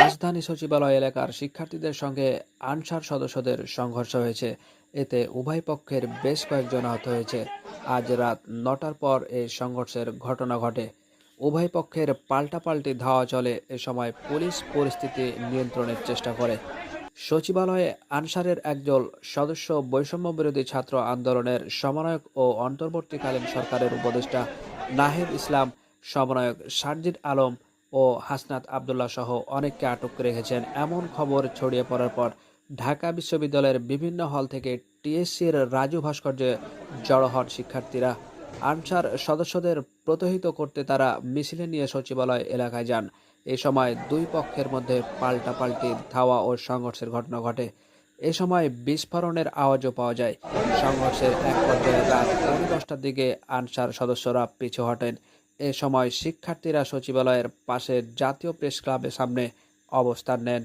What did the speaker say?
রাজধানী সচিবালয় এলাকার শিক্ষার্থীদের সঙ্গে আনসার সদস্যদের সংঘর্ষ হয়েছে। এতে উভয় পক্ষের বেশ কয়েকজন আহত হয়েছে। আজ রাত নটার পর এই সংঘর্ষের ঘটনা ঘটে। উভয় পক্ষের পাল্টাপাল্টি ধাওয়া চলে। এ সময় পুলিশ পরিস্থিতি নিয়ন্ত্রণের চেষ্টা করে। সচিবালয়ে আনসারের একজন সদস্য বৈষম্য বিরোধী ছাত্র আন্দোলনের সমন্বয়ক ও অন্তর্বর্তীকালীন সরকারের উপদেষ্টা নাহিদ ইসলাম, সমন্বয়ক সারজিদ আলম ও হাসনাত আবদুল্লাহ সহ অনেককে আটক রেখেছেন। এমন খবর ছড়িয়ে পড়ার পর ঢাকা বিশ্ববিদ্যালয়ের বিভিন্ন হল থেকে টিএসসির রাজু ভাস্কর্যে জড়ো হন শিক্ষার্থীরা। আনসার সদস্যদের প্রতহিত করতে তারা মিছিলে নিয়ে সচিবালয় এলাকায় যান। এ সময় দুই পক্ষের মধ্যে পাল্টাপাল্টি ধাওয়া ও সংঘর্ষের ঘটনা ঘটে। এ সময় বিস্ফোরণের আওয়াজও পাওয়া যায়। সংঘর্ষের এক পর্যায়ে রাত পৌনে দশটার দিকে আনসার সদস্যরা পিছু হটেন। এ সময় শিক্ষার্থীরা সচিবালয়ের পাশের জাতীয় প্রেস ক্লাবের সামনে অবস্থান নেন।